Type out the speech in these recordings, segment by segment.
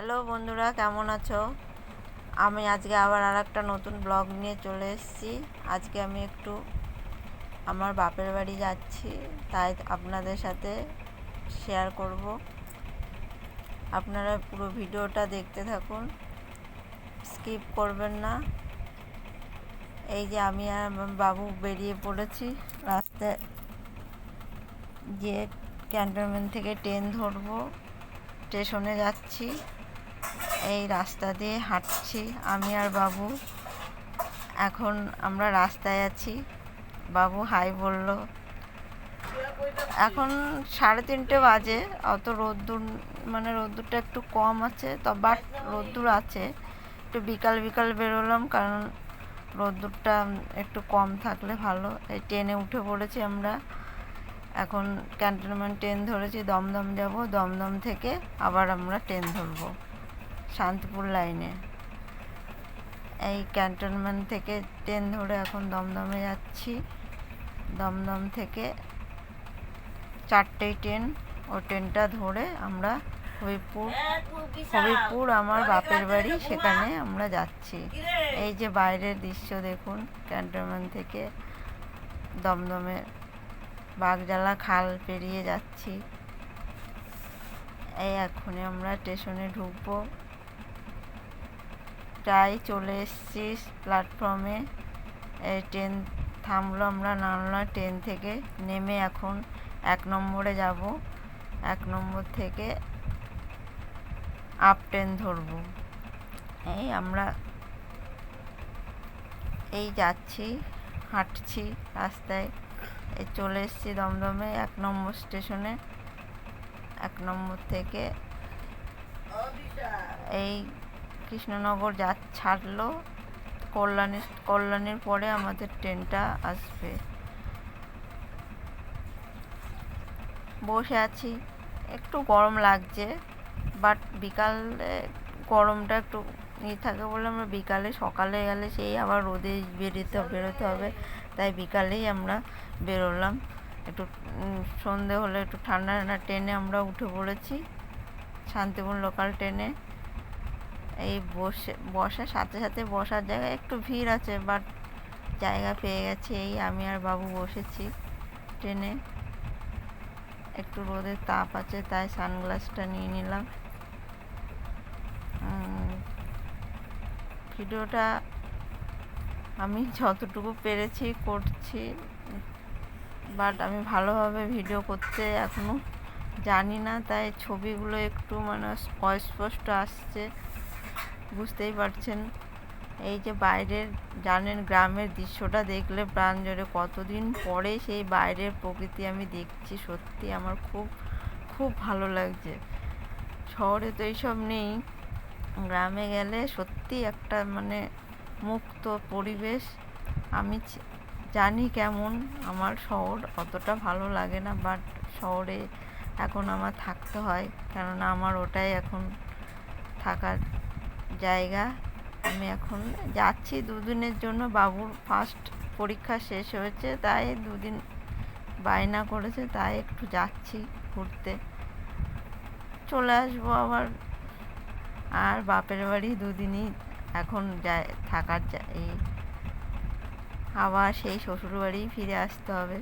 Hello বন্ধুরা, কেমন আছো? আমি আজকে আবার আর একটা নতুন ব্লগ নিয়ে চলে এসেছি। আজকে আমি একটু আমার বাপের বাড়ি যাচ্ছি, তাই আপনাদের সাথে শেয়ার করব। আপনারা পুরো ভিডিওটা দেখতে থাকুন স্কিপ করবেন না। এই যে আমি আর বাবু বেরিয়ে পড়েছি, রাস্তায় গিয়ে ক্যান্টনমেন্ট থেকে ট্রেন ধরবো, স্টেশনে যাচ্ছি। এই রাস্তা দিয়ে হাঁটছি আমি আর বাবু। এখন আমরা রাস্তায় আছি। বাবু হাই বলল, এখন সাড়ে তিনটে বাজে, অত রোদ্দুর মানে রোদ্দুরটা একটু কম আছে, তো বাট রোদ্দুর আছে। একটু বিকাল বিকাল বেরোলাম, কারণ রোদ্দুরটা একটু কম থাকলে ভালো। এই ট্রেনে উঠে পড়েছি আমরা। এখন ক্যান্টনমেন্ট ট্রেন ধরেছি, দমদম যাব। দমদম থেকে আবার আমরা ট্রেন ধরবো। শান্তিপুর লাইনে। এই ক্যান্টনমেন্ট থেকে ট্রেন ধরে এখন দমদমে যাচ্ছি। দমদম থেকে চারটেই ট্রেন। ও ট্রেনটা ধরে আমরা হবিপুর হবিপুর আমার বাপের বাড়ি, সেখানে আমরা যাচ্ছি। এই যে বাইরের দৃশ্য দেখুন, ক্যান্টনমেন্ট থেকে দমদমে বাগডালা খাল পেরিয়ে যাচ্ছি। এই এখনই আমরা স্টেশনে ঢুকবো। প্রায় চলে এসেছি প্ল্যাটফর্মে ট্রেন থামলো আমরা নামলাম ট্রেন থেকে। নেমে এখন এক নম্বরে যাব। এক নম্বর থেকে আপ ট্রেন ধরবো। এই আমরা এই যাচ্ছি, হাঁটছি রাস্তায়। এই চলে এসেছি দমদমে এক নম্বর স্টেশনে এক নম্বর থেকে এই কৃষ্ণনগর যা ছাড়লো, কল্যাণী, কল্যাণীর পরে আমাদের ট্রেনটা আসবে। বসে আছি। একটু গরম লাগছে বাট বিকালে গরমটা একটু ই থাকে বলে আমরা বিকালে সকালে গেলে সেই আবার রোদে বেরোতে বেরোতে হবে, তাই বিকালেই আমরা বেরোলাম। একটু সন্ধে হলে একটু ঠান্ডা ঠান্ডা ট্রেনে আমরা উঠে পড়েছি শান্তিপুর লোকাল ট্রেনে। এই বসে, বসার সাথে সাথে বসার জায়গায় একটু ভিড় আছে বাট জায়গা পেয়ে গেছি। এই আমি আর বাবু বসেছি ট্রেনে। একটু রোদের তাপ আছে, তাই সানগ্লাসটা নিয়ে নিলাম। ভিডিওটা আমি যতটুকু পেরেছি করছি বাট আমি ভালোভাবে ভিডিও করতে এখনও জানি না, তাই ছবিগুলো একটু মানে অস্পষ্ট আসছে। বুঝতেই পারছেন। এই যে বাইরের, জানেন, গ্রামের দৃশ্যটা দেখলে প্রাণ জোরে। কতদিন পরে সেই বাইরের প্রকৃতি আমি দেখছি, সত্যি আমার খুব খুব ভালো লাগছে। শহরে তো এইসব নেই। গ্রামে গেলে সত্যি একটা মানে মুক্ত পরিবেশ। আমি জানি কেমন আমার শহর অতটা ভালো লাগে না, বাট শহরে এখন আমার থাকতে হয়। কেননা আমার ওটাই এখন থাকার জায়গা। আমি এখন যাচ্ছি দুদিনের জন্য। বাবুর ফার্স্ট পরীক্ষা শেষ হয়েছে, তাই দুদিন বায়না করেছে, তাই একটু যাচ্ছি ঘুরতে। চলে আসব আবার। আর বাপের বাড়ি দুদিনই এখন যায়, থাকার এই আবার সেই শ্বশুর বাড়ি ফিরে আসতে হবে।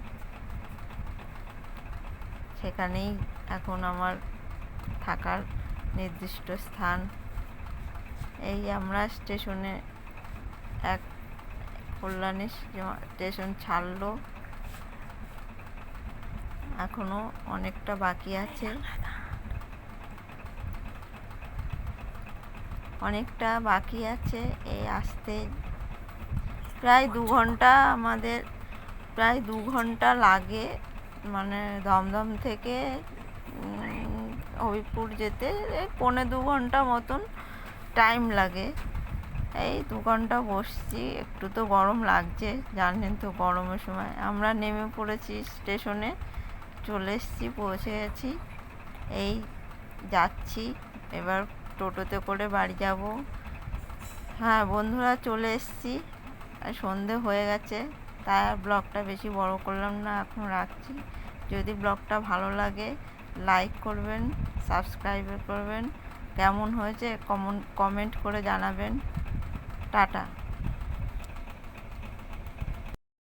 সেখানেই এখন আমার থাকার নির্দিষ্ট স্থান। এই আমরা স্টেশনে এক কল্যাণী স্টেশন ছাড়লো। এখনও অনেকটা বাকি আছে। অনেকটা বাকি আছে। এই আসতে প্রায় দু ঘণ্টা আমাদের প্রায় দু ঘণ্টা লাগে। মানে দমদম থেকে হবিপুর যেতে পৌনে দু ঘণ্টা মতন টাইম লাগে। এই দু ঘণ্টা বসছি, একটু তো গরম লাগছে, জানেন তো গরমের সময়। আমরা নেমে পড়েছি স্টেশনে চলে এসেছি, পৌঁছে গেছি। এই যাচ্ছি, এবার টোটোতে করে বাড়ি যাব। হ্যাঁ বন্ধুরা চলে এসেছি। সন্ধে হয়ে গেছে, তাই আর ব্লগটা বেশি বড় করলাম না, এখন রাখছি। যদি ব্লগটা ভালো লাগে লাইক করবেন সাবস্ক্রাইব করবেন। কেমন হয়েছে কমন কমেন্ট করে জানাবেন। টাটা।